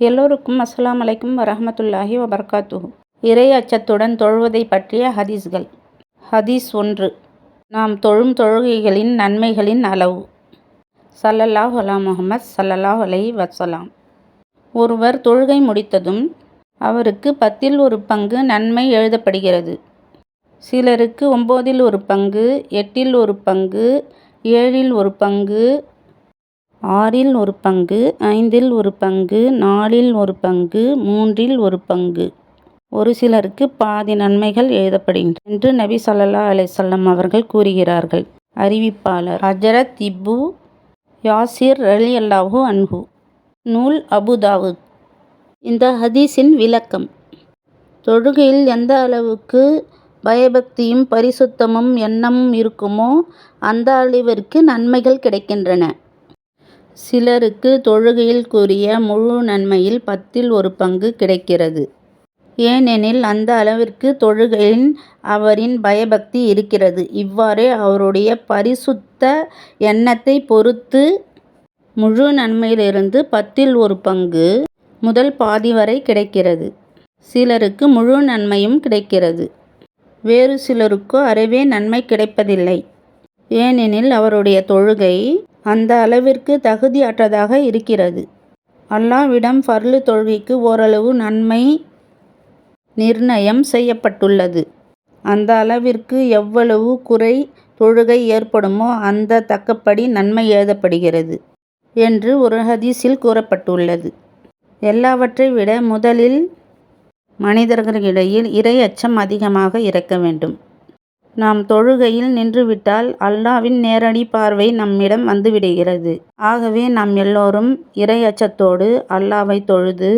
எல்லோருக்கும் அஸ்லாம் அலைக்கும் வரஹ்மத்துல்லாஹி வபரகாத்துஹு. இறை அச்சத்துடன் தொழுவதை பற்றிய ஹதீஸ்கள். ஹதீஸ் ஒன்று. நாம் தொழும் தொழுகைகளின் நன்மைகளின் அளவு. சல்லல்லாஹ் அலா முகமது சல்லல்லாஹ் அலை வசலாம் ஒருவர் தொழுகை முடித்ததும் அவருக்கு பத்தில் ஒரு பங்கு நன்மை எழுதப்படுகிறது. சிலருக்கு ஒம்போதில் ஒரு பங்கு எட்டில் ஒரு பங்கு ஏழில் ஒரு பங்கு ஆறில் ஒரு பங்கு ஐந்தில் ஒரு பங்கு நாலில் ஒரு பங்கு மூன்றில் ஒரு பங்கு. ஒரு சிலருக்கு பாதி நன்மைகள் எழுதப்படுகின்றன என்று நபி ஸல்லல்லாஹு அலைஹி அவர்கள் கூறுகிறார்கள். அறிவிப்பாளர் ஹஜரத் இப்பு யாசிர் ரலியல்லாஹு அன்ஹு. நூல் அபுதாவு இந்த ஹதீஸின் விளக்கம். தொழுகையில் எந்த அளவுக்கு பயபக்தியும் பரிசுத்தமும் எண்ணமும் இருக்குமோ அந்த அளவிற்கு நன்மைகள் கிடைக்கின்றன. சிலருக்கு தொழுகையில் கூறிய முழு நன்மையில் பத்தில் ஒரு பங்கு கிடைக்கிறது. ஏனெனில் அந்த அளவிற்கு தொழுகையின் அவரின் பயபக்தி இருக்கிறது. இவ்வாறே அவருடைய பரிசுத்த எண்ணத்தை பொறுத்து முழு நன்மையிலிருந்து பத்தில் ஒரு பங்கு முதல் பாதி வரை கிடைக்கிறது. சிலருக்கு முழு நன்மையும் கிடைக்கிறது. வேறு சிலருக்கோ அறவே நன்மை கிடைப்பதில்லை. ஏனெனில் அவருடைய தொழுகை அந்த அளவிற்கு தகுதியற்றதாக இருக்கிறது. அல்லாவிடம் ஃபர்லு தொழுகைக்கு ஓரளவு நன்மை நிர்ணயம் செய்யப்பட்டுள்ளது. அந்த அளவிற்கு எவ்வளவு குறை தொழுகை ஏற்படுமோ அந்த தக்கப்படி நன்மை எழுதப்படுகிறது என்று ஒரு ஹதீஸில் கூறப்பட்டுள்ளது. எல்லாவற்றை விட முதலில் மனிதர்களிடையில் இறை அச்சம் அதிகமாக இருக்க வேண்டும். நாம் தொழுகையில் நின்றுவிட்டால் அல்லாவின் நேரடி பார்வை நம்மிடம் வந்துவிடுகிறது. ஆகவே நாம் எல்லோரும் இறை அச்சத்தோடு அல்லாவை தொழுது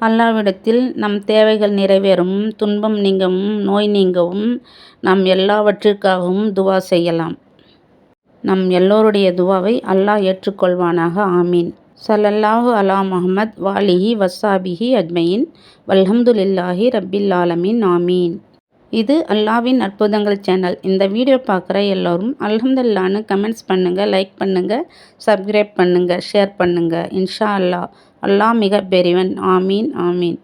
அல்லாவிடத்தில் நம் தேவைகள் நிறைவேறவும் துன்பம் நீங்கவும் நோய் நீங்கவும் நாம் எல்லாவற்றிற்காகவும் துவா செய்யலாம். நம் எல்லோருடைய துவாவை அல்லாஹ் ஏற்றுக்கொள்வானாக. ஆமீன். ஸல்லல்லாஹு அலா முஹம்மத் வாலிஹி வஸ்ஸாபிஹி அஜ்மயின் வல்ஹம்துலில்லாஹி ரப்பில் ஆலமீன். ஆமீன். இது அல்லாவின் அற்புதங்கள் சேனல் இந்த வீடியோ பார்க்குற எல்லோரும் அல்ஹம்துலில்லான்னு கமெண்ட்ஸ் பண்ணுங்கள் லைக் பண்ணுங்கள் சப்ஸ்கிரைப் பண்ணுங்கள் ஷேர் பண்ணுங்கள் இன்ஷா அல்லாஹ். அல்லாஹ் மிக பெரியவன் ஆமீன் ஆமீன்.